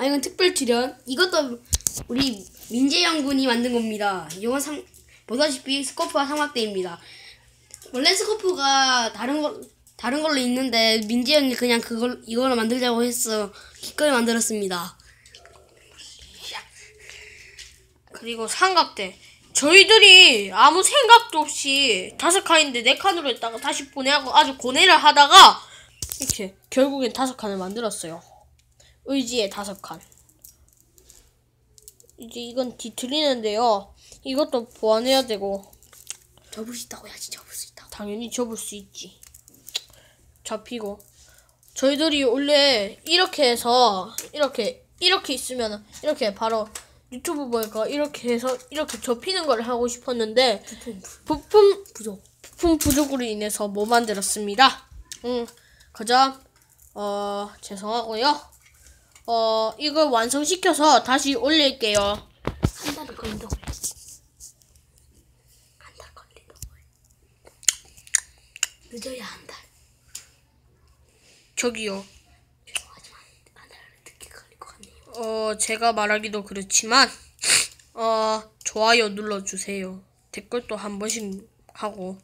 아 이건 특별 출연. 이것도 우리 민재영 군이 만든 겁니다. 이건 상 보다시피 스코프와 삼각대입니다. 원래 스코프가 다른 걸 다른 걸로 있는데 민재영이 그냥 그걸 이걸로 만들자고 해서 기꺼이 만들었습니다. 그리고 삼각대. 저희들이 아무 생각도 없이 다섯 칸인데 네 칸으로 했다가 다시 보내하고 아주 고뇌를 하다가 이렇게 결국엔 다섯 칸을 만들었어요. 의지의 다섯 칸. 이제 이건 뒤틀리는데요. 이것도 보완해야 되고 접을 수 있다고 해야지 접을 수 있다고. 당연히 접을 수 있지. 잡히고 저희들이 원래 이렇게 해서 이렇게 이렇게 있으면 이렇게 바로 유튜브 보니까 이렇게 해서 이렇게 접히는 걸 하고 싶었는데 부품 부족 부품 부족으로 인해서 못 만들었습니다. 음, 그점 어 죄송하고요. 어 이걸 완성시켜서 다시 올릴게요. 한 달은 걸린다고 해야지. 한달 걸린다고 해. 늦어야 한 달. 저기요. 죄송하지만 한 달은 늦게 걸릴 것 같네요. 어, 제가 말하기도 그렇지만, 어, 좋아요 눌러주세요. 댓글도 한 번씩 하고.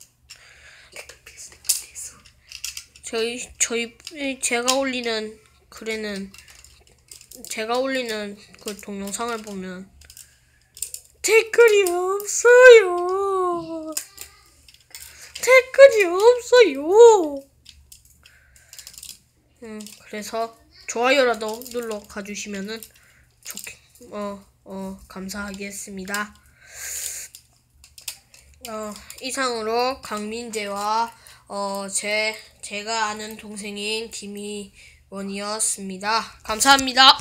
저희, 저희, 제가 올리는 글에는, 제가 올리는 그 동영상을 보면, 댓글이 없어요. 댓글이 없어요. 음, 그래서 좋아요라도 눌러 가주시면은 좋겠, 어, 어, 감사하겠습니다. 어, 이상으로 강민재와, 어, 제, 제가 아는 동생인 김희 원이었습니다. 감사합니다.